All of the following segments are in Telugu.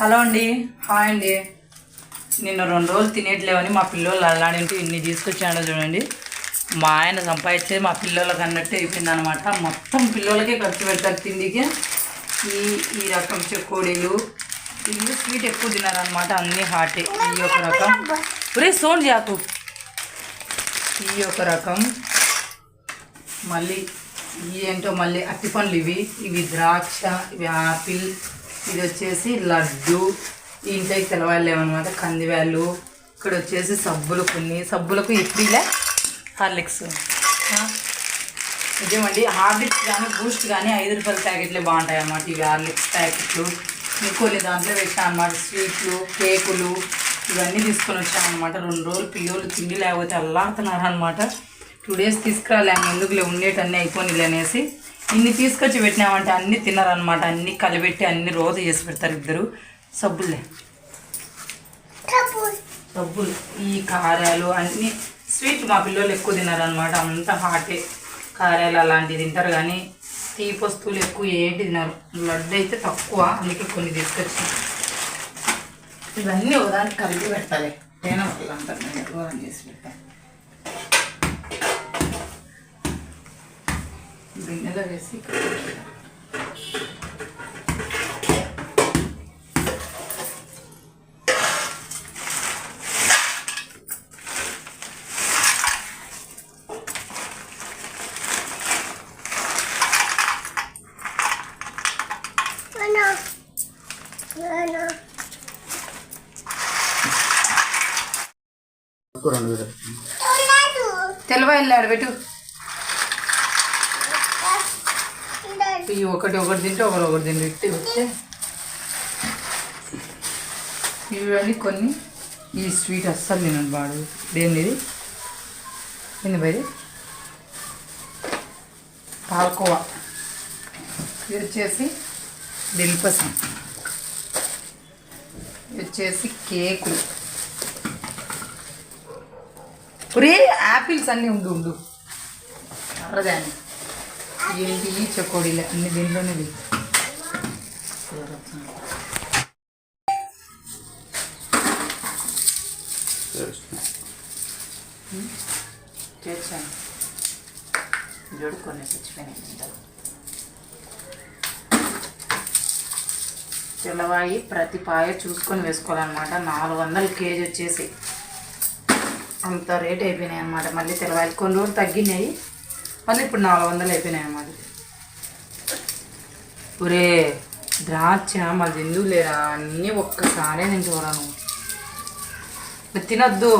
హలో అండి. హాయ్ అండి. నిన్న రెండు రోజులు తినేట్లేవని మా పిల్లలు అల్లాడింటూ ఇన్ని తీసుకొచ్చాడో చూడండి. మా ఆయన సంపాదించే మా పిల్లలకి అన్నట్టు అయిపోయింది అనమాట మొత్తం పిల్లలకే ఖర్చు పెడతారు తిండికి. ఈ ఈ రకం చెకోడీలు ఇల్లు స్వీట్ ఎక్కువ తినారనమాట అన్నీ హాటే. ఈ ఒక రకం. ఒరే సోన్ జాకు. ఈ ఒక రకం. మళ్ళీ ఇవి ఏంటో మళ్ళీ అట్టిపండ్లు ఇవి. ఇవి ద్రాక్ష ఇవి ఆపిల్ ఇది వచ్చేసి లడ్డు ఇంట్లోకి తెలవాలి అనమాట కందివేళ్ళు ఇక్కడ వచ్చేసి సబ్బులు కొన్ని. సబ్బులకు ఇడ్లీలే హార్లిక్స్. ఆ, నిజమండి హార్లిక్స్ కానీ బూస్ట్ కానీ ఐదు రూపాయల ప్యాకెట్లే బాగుంటాయి అన్నమాట ఇవి హార్లిక్స్ ప్యాకెట్లు. కొన్ని దాంట్లో పెట్టాను అనమాట స్వీట్లు కేకులు ఇవన్నీ తీసుకొని వచ్చాను అనమాట రెండు రోజులు పిల్లలు తిండి లేకపోతే అల్లాడుతున్నారు అనమాట టూ డేస్ తీసుకురాలే ఎందుకులే ఉండేటన్నీ అయిపోయినాయి అనేసి. ఇన్ని తీసుకొచ్చి పెట్టినామంటే అన్నీ తిన్నారనమాట అన్నీ కలిపెట్టి అన్ని రోజు చేసి పెడతారు ఇద్దరు. సబ్బులే. సబ్బులు. ఈ కారాలు అన్నీ స్వీట్ మా పిల్లలు ఎక్కువ తినారనమాట అంతా హాటే కారాలు అలాంటివి తింటారు కానీ తీపి వస్తువులు ఎక్కువ ఏంటి తినరు. లడ్డు అయితే తక్కువ అందుకే కొన్ని తీసుకొచ్చి. ఇవన్నీ ఒకదానికి కలిపి పెట్టాలి నేను ఒకళ్ళు అంటారు నేను ఎక్కువ చేసి పెట్టాను గిన్నెలో వేసి ఇక్కడ పెట్టాలి. రెండు వేలు తెలవ వెళ్ళాడు పెట్టు. ఇవి ఒకటి ఒకటి తింటే ఒకటి ఒకటి తింటే ఇట్టి వస్తే ఇవన్నీ కొన్ని ఈ స్వీట్ అస్సలు తినను వాడు. దేనిది ఇది ఏంది బయది పాలకోవా. ఇది వచ్చేసి దిల్పసం ఇది వచ్చేసి కేకులు. ఒరే యాపిల్స్ అన్నీ ఉండు ఉండు. అర్రదాన్ని. ఏంటి ఈ చకోడీలు అన్ని దీంట్లోనే వెయ్యి. చేశాను. చచ్చిపోయినాయి తెల్లవాయి ప్రతి పాయ చూసుకొని వేసుకోవాలన్నమాట. నాలుగు వందల కేజీ వచ్చేసి. అంత రేట్ అయిపోయినాయి అనమాట మళ్ళీ తెల్లవాయి కొన్ని రోజులు తగ్గినాయి. మళ్ళీ ఇప్పుడు నాలుగు వందలు అయిపోయినాయి మాది ఒరే ద్రాక్ష మళ్ళీ ఎందుకు లేరా? అన్నీ ఒక్కసారే నేను చూడను తినొద్దు.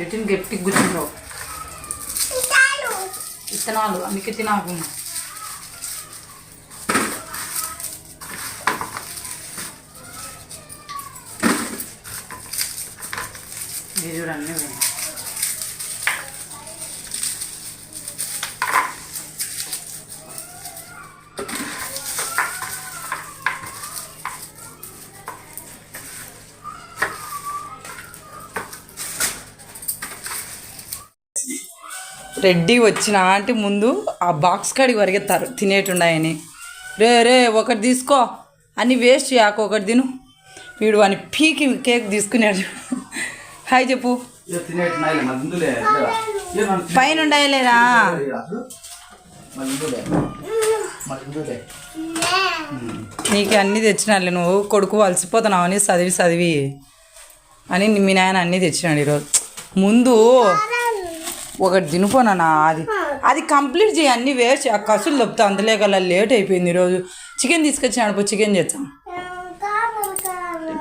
తినద్దు గట్టి గుర్తుండవు విత్తనాలు అందుకే తినాకు ఇది చూడండి రెడ్డి వచ్చిన అంటే ముందు ఆ బాక్స్ కాడికి పరిగెత్తారు. తినేటుండాయని. రే రే ఒకటి తీసుకో. అన్ని వేస్ట్ చేయకు ఒకటి తిను. వీడు అని పీకి కేక్ తీసుకున్నాడు. హాయ్ చెప్పు. లేదా? పైన ఉండాయలేరా ఇందులే నీకు అన్నీ తెచ్చినాడులే నువ్వు కొడుకు అలసిపోతున్నావు అని చదివి చదివి. అని మీ నాయన అన్నీ తెచ్చినాడు ఈరోజు. ముందు ఒకటి తినిపోనా అది అది కంప్లీట్ చేయి అన్నీ వేస్ట్ ఆ కసులు తప్పితే అందులో కల్లా లేట్ అయిపోయింది ఈరోజు చికెన్ తీసుకొచ్చినాడు పో చికెన్ చేస్తాం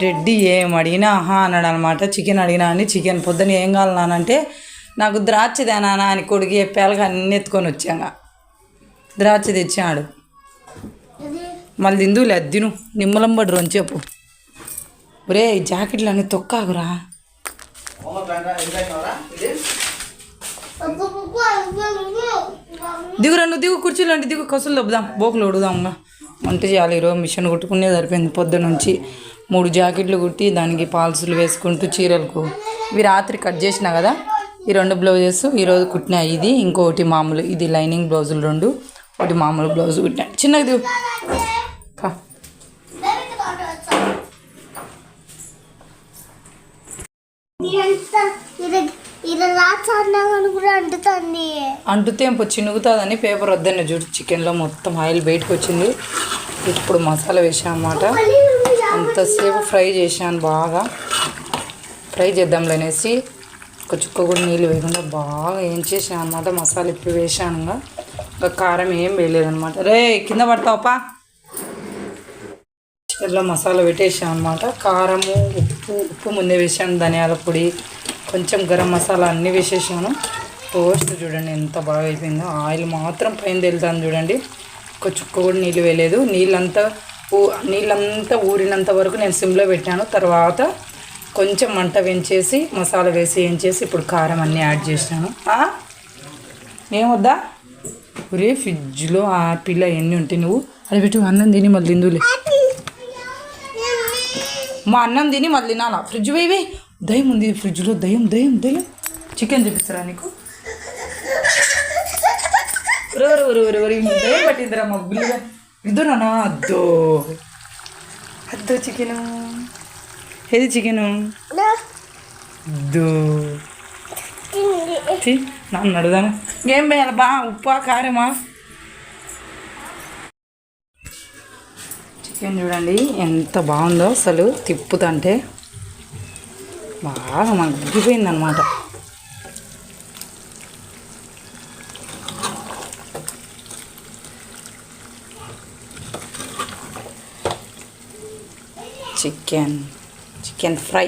రెడ్డి ఏం అడిగినా ఆహా అన్నాడు అనమాట చికెన్ అడిగినా అని చికెన్ పొద్దున ఏం కావాలన్నానంటే నాకు ద్రాక్ష తేనానా అని కొడుకు చెప్పాలిగా అన్నీ ఎత్తుకొని వచ్చాక ద్రాక్ష తెచ్చాడు. మళ్ళీ తిందులే అద్దిను నిమ్మలం పడి రొంచేపు ఒరే ఈ జాకెట్లు అన్నీ తొక్కాకురా దిగు రెండు దిగు కుర్చీలోంటి దిగు కసులు దబ్బుదాం. బోకులు ఉడుదాంగా వంట చేయాలి ఈరోజు మిషన్ కుట్టుకునే సరిపోయింది. పొద్దు నుంచి మూడు జాకెట్లు కుట్టి దానికి పాల్సులు వేసుకుంటూ చీరలకు. ఇవి రాత్రి కట్ చేసినా కదా ఈ రెండు బ్లౌజెస్ ఈరోజు కుట్టినా ఇది ఇంకొకటి మామూలు ఇది లైనింగ్ బ్లౌజులు రెండు ఒకటి మామూలు బ్లౌజ్ కుట్టినా. చిన్నది దిగు. కా. ఇలా కూడా అంటుతుంది. అంటుతే చినుగుతుందని పేపర్ వద్దన్న చూడు చికెన్లో మొత్తం ఆయిల్ బయటకు వచ్చింది. ఇప్పుడు మసాలా వేసాను అన్నమాట. అంతసేపు ఫ్రై చేశాను బాగా. ఫ్రై చేద్దాంలే అనేసి ఒక చుక్క కూడా నీళ్ళు వేయకుండా బాగా ఏం చేసాను అనమాట మసాలా ఇప్పుడు వేసాను ఇంకా. కారం ఏం వేయలేదన్నమాట రే కింద పడతావపా చికెన్లో మసాలా పెట్టేసాను అనమాట కారము ఉప్పు ఉప్పు ముందే వేసాను ధనియాల పొడి కొంచెం గరం మసాలా అన్నీ వేసేసాను. టోస్ట్ చూడండి ఎంత బాగా అయిపోయిందో. ఆయిల్ మాత్రం పైన తెలుతాను చూడండి. ఒక చుక్క కూడా నీళ్ళు వేయలేదు. నీళ్ళంతా ఊ నీళ్ళంతా ఊరినంత వరకు నేను సిమ్లో పెట్టాను. తర్వాత కొంచెం మంట వెంచేసి మసాలా వేసి వేయించేసి ఇప్పుడు కారం అన్నీ యాడ్ చేసినాను? ఏమొద్దా ఒరే ఫ్రిడ్జ్లో ఆపిల్ అవన్నీ ఉంటాయి నువ్వు అది పెట్టు అన్నం తిని మళ్ళీ తిందులే మా అన్నం తిని మళ్ళీ తినాలా? ఫ్రిడ్జ్ వేవి దయ్యం ఉంది ఫ్రిడ్జ్లో దయ్యం దయ్యం దయ్యం. చికెన్ చూపిస్తారా నీకు? ఒరే, ఒరే, దయ్యం పట్టిందిరా మా బిల్లుగా ఇద్దరునా అద్దో. అద్దో చికెను ఏది చికెను అద్దో. నన్ను అడుగుదాను ఏం వేయాలి బా ఉప్పా కారమా చికెన్ చూడండి ఎంత బాగుందో అసలు తిప్పుతంటే. బాగా మనకు ఉగ్గిపోయింది అనమాట చికెన్ చికెన్ ఫ్రై.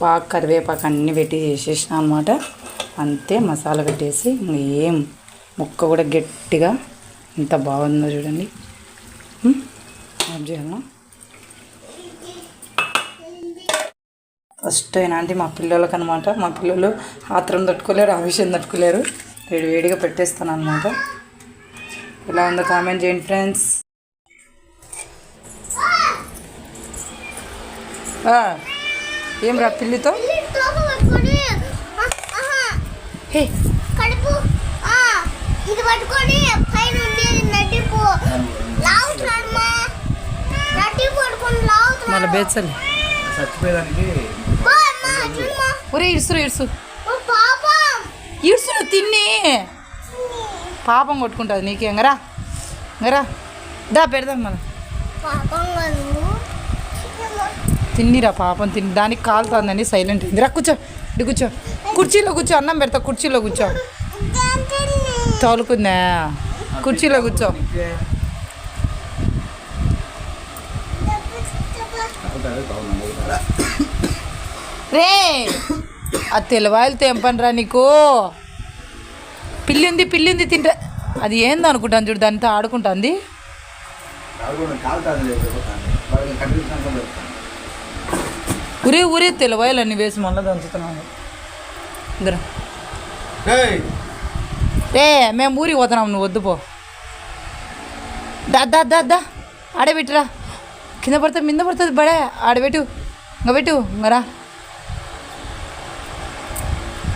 బాగా కరివేపాకు అన్నీ పెట్టి చేసేసిన అనమాట అంతే మసాలా పెట్టేసి ఇంకా ఏం ముక్క కూడా గట్టిగా ఎంత బాగుందో చూడండి. ఆఫ్ చేయాలా? ఫస్ట్ అయినా అంటే మా పిల్లలకి అనమాట మా పిల్లలు ఆత్రం తట్టుకోలేరు ఆ విషయం తట్టుకోలేరు. వేడి వేడిగా పెట్టేస్తాను అనమాట ఎలా ఉందో కామెంట్ చేయండి ఫ్రెండ్స్. ఏం రా పిల్లితో? ఇది పట్టుకొని పైన ఉండేది నటిపు. పట్టుకొని మళ్ళీ బేచలే. చచ్చిపోయేదానికి. ఒరే ఇడుసు ఇడుసు ఓ పాపం. ఇడుసు నువ్వు తిని పాపం కొట్టుకుంటుంది నీకేంగరా ఇంగరా దా పెడదాం మనం తిన్నిరా పాపం తిని. దానికి కాలుతుందని సైలెంట్ రా కూర్చో. ఇటు కూర్చో. కుర్చీలో కూర్చో అన్నం పెడతా కుర్చీలో కూర్చో. తోలుకుందా? కుర్చీలో కూర్చో. రే! ఆ తెలవాయలు తెంపనరా నీకు. పిల్లింది పిల్లింది తింటా అది ఏంది అనుకుంటాను చూడు దానితో ఆడుకుంటుంది. ఉరే ఉరే తెలవాయలు అన్ని వేసి మళ్ళీ దంచుతున్నాను. ఇద్దరు రే మేము ఊరికి పోతున్నాం నువ్వు వద్దు పో. దా దా దా దా. ఆడబెట్టురా. కింద పడుతుంది మింద పడుతుంది బడే. ఆడబెట్టు ఇంకా పెట్టు ఇంకరా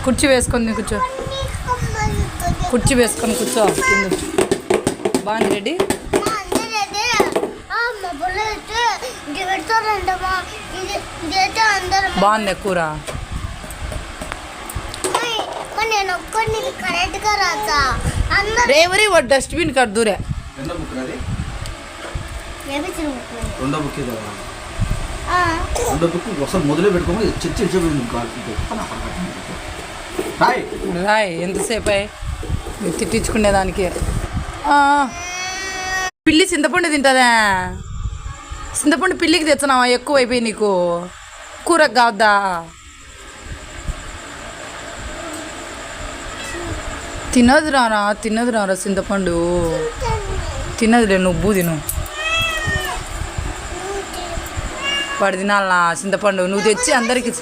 కుర్చీ వేసుకొని కూర్చో. కుర్చీ వేసుకొని కూర్చో. కింద బాగుంది రెడ్డి బాగుంది కూర. రేవరి వాడు డస్ట్బిన్ ఏమి తిరుగుతుంది రెండో బుక్ ఇది రెండో బుక్ ఒకసారి మొదలే పెట్టుకోమని చర్చ హాయ్ రాయ్ ఎంతసేపు? అయ్యి తిట్టించుకునేదానికి పిల్లి చింతపండు తింటుందా? చింతపండు పిల్లికి తెచ్చినావా ఎక్కువ అయిపోయి నీకు. కూరకు కావద్దా? తినదు రారా తినదు రారా చింతపండు? తినదులే నువ్వు తిను. వాడు తినాలా చింతపండు? నువ్వు తెచ్చి అందరికి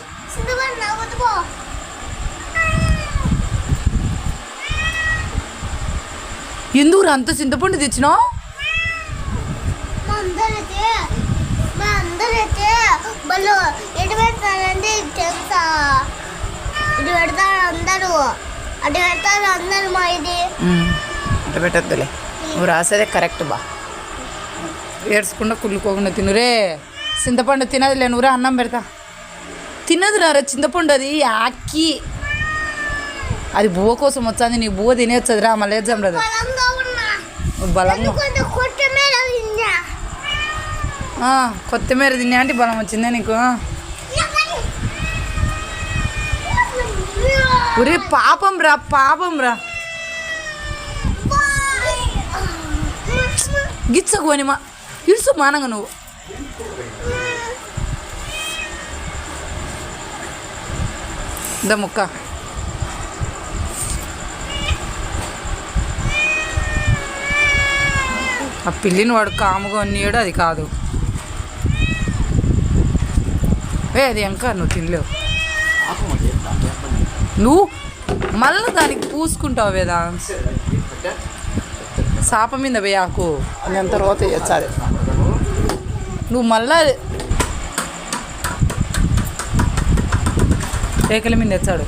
ఎందుకు అంత చింతపండు తెచ్చినావు పెడతారు అందరూ. అటు పెడతారు అందరూ మా ఇది. పెట్టద్దులే. నువ్వు రాసేదే కరెక్ట్ బా. ఏడ్చకుండా కుళ్ళుకోకుండా తినురే చింతపండు తినదులే నువ్వురా అన్నం పెడతా. తినదు రా చింతపండు అది ఆకి అది బువ్వ కోసం వచ్చింది నీ బువ్వ తినేస్తుంది రా మళ్ళీ బలంగా ఉన్నా ఆ, కొత్తిమీర తిన్నా అంటే బలం వచ్చిందే నీకు? ఒరే పాపం రా పాపం రా. గిచ్చకు అని మా ఇడుసు మానంగా నువ్వు. ద ముక్క. ఆ పిల్లిని వాడు కాముగా ఉన్నీయడు అది కాదు. ఏ అది ఇంకా నువ్వు తినలేవు. నువ్వు మళ్ళీ దానికి పూసుకుంటావు వేదా? సాప మీద వేయాకు నేను తర్వాత వేయచ్చాది నువ్వు మళ్ళా రేకల మీద తెచ్చాడు.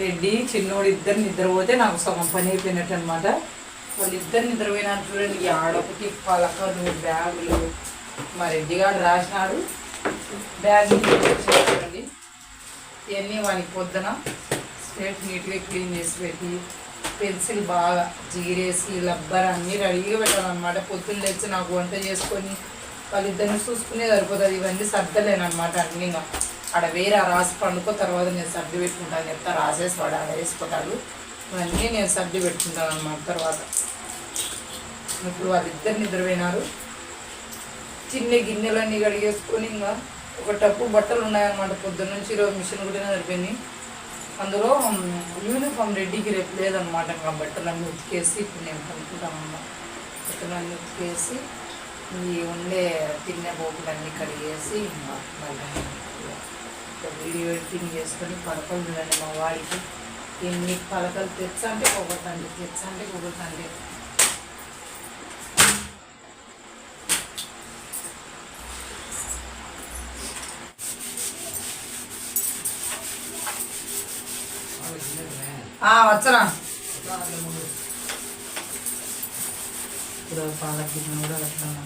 రెడ్డి చిన్నోడు ఇద్దరు నిద్రపోతే నాకు సగం పని అయిపోయినట్టు అనమాట వాళ్ళు ఇద్దరు నిద్రపోయినారు చూడండి ఆడొకటి పలకలు బ్యాగులు. మా రెడ్డి గారు రాసినాడు. బ్యాగ్ చూడండి. ఇవన్నీ వానికి పొద్దున స్లేట్ నీట్గా క్లీన్ చేసి పెట్టి పెన్సిల్ బాగా జీరేసి రబ్బర్ అన్నీ రెడీగా పెట్టాలన్నమాట. పొద్దున్న లేచి నాకు వంట చేసుకొని వాళ్ళిద్దరిని చూసుకునే సరిపోతుంది. ఇవన్నీ సర్దలేనమాట అన్నీగా ఆడ వేరే రాసి పండుకో తర్వాత నేను సర్ది పెట్టుకుంటాను చెప్తా రాసేసి వాడు ఆడ వేసుకుంటాడు. ఇవన్నీ నేను సర్ది పెట్టుకుంటాను అనమాట తర్వాత. ఇప్పుడు వాళ్ళిద్దరు నిద్రపోయినారు. చిన్న గిన్నెలన్నీ కడిగేసుకొని ఇంకా ఒక టప్పు బట్టలు ఉన్నాయన్నమాట. పొద్దున్న నుంచి ఈరోజు మిషన్ కూడా సరిపోయింది అందులో యూనిఫామ్ రెడ్డికి రేపు లేదనమాట ఇంకా బట్టలన్నీ ఉతికేసి ఇప్పుడు నేను కనుక్కుంటామన్నమాట బట్టలన్నీ ఉతికేసి ఈ ఉండే తిన్నే పోపులన్నీ కడిగేసి ఇంకా మళ్ళీ ఇంకా వీడియో ఎడిటింగ్ చేసుకొని పలకలు చూడండి మా వాడికి. ఎన్ని పలకలు తెచ్చంటే పోగొట్టండి తెచ్చంటే పోగొట్టండి ఆ, వచ్చరా. ఇప్పుడు పాలకి కూడా వచ్చాను